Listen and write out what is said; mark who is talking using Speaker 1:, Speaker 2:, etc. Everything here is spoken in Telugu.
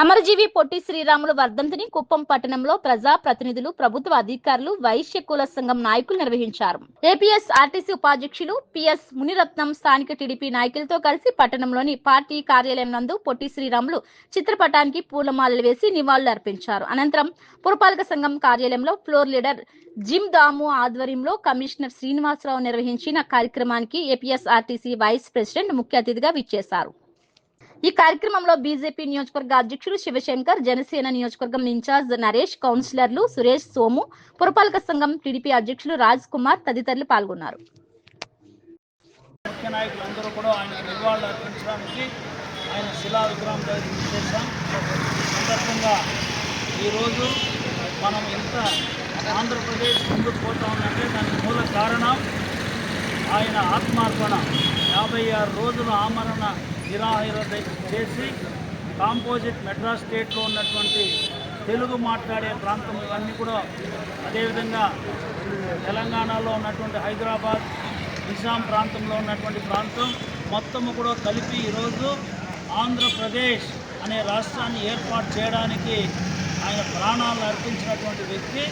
Speaker 1: అమరజీవి పొట్టి శ్రీరాములు వర్ధంతిని కుప్పం పట్టణంలో ప్రజా ప్రతినిధులు ప్రభుత్వ అధికారులు వైశ్య కుల సంఘం నాయకులు నిర్వహించారు. ఏపీఎస్ ఆర్టీసీ ఉపాధ్యక్షులు పిఎస్ మునిరత్నం స్థానిక టీడీపీ నాయకులతో కలిసి పట్టణంలోని పార్టీ కార్యాలయం నందు పొట్టి శ్రీరాములు చిత్రపటానికి పూలమాలలు వేసి నివాళులు అర్పించారు. అనంతరం పురపాలక సంఘం కార్యాలయంలో ఫ్లోర్ లీడర్ జిమ్ దాము ఆధ్వర్యంలో కమిషనర్ శ్రీనివాసరావు నిర్వహించిన కార్యక్రమానికి ఏపీఎస్ ఆర్టీసీ వైస్ ప్రెసిడెంట్ ముఖ్య అతిథిగా విచ్చేశారు. ఈ కార్యక్రమంలో బీజేపీ నియోజకవర్గ అధ్యక్షుడు శివశంకర్ జనసేన నియోజకవర్గం ఇన్ఛార్జ్ నరేష్ కౌన్సిలర్లు సురేష్ సోము పురపాలక సంఘం టీడీపీ అధ్యక్షులు రాజ్ కుమార్ తదితరులు పాల్గొన్నారు.
Speaker 2: ఆయన శిలా విగ్రహం చేశాం. సందర్భంగా ఈరోజు మనం ఇంత ఆంధ్రప్రదేశ్ ముందుకు పోతా ఉందంటే దానికి మూల కారణం ఆయన ఆత్మార్పణ. యాభై ఆరు రోజుల ఆమరణ నిరాహార చేసి కాంపోజిట్ మెడ్రాస్ స్టేట్లో ఉన్నటువంటి తెలుగు మాట్లాడే ప్రాంతం ఇవన్నీ కూడా అదేవిధంగా తెలంగాణలో ఉన్నటువంటి హైదరాబాద్ నిజాం ప్రాంతంలో ఉన్నటువంటి ప్రాంతం మొత్తము కూడా కలిపి ఈరోజు ఆంధ్రప్రదేశ్ అనే రాష్ట్రాన్ని ఏర్పాటు చేయడానికి ఆయన ప్రాణాలను అర్పించినటువంటి వ్యక్తి.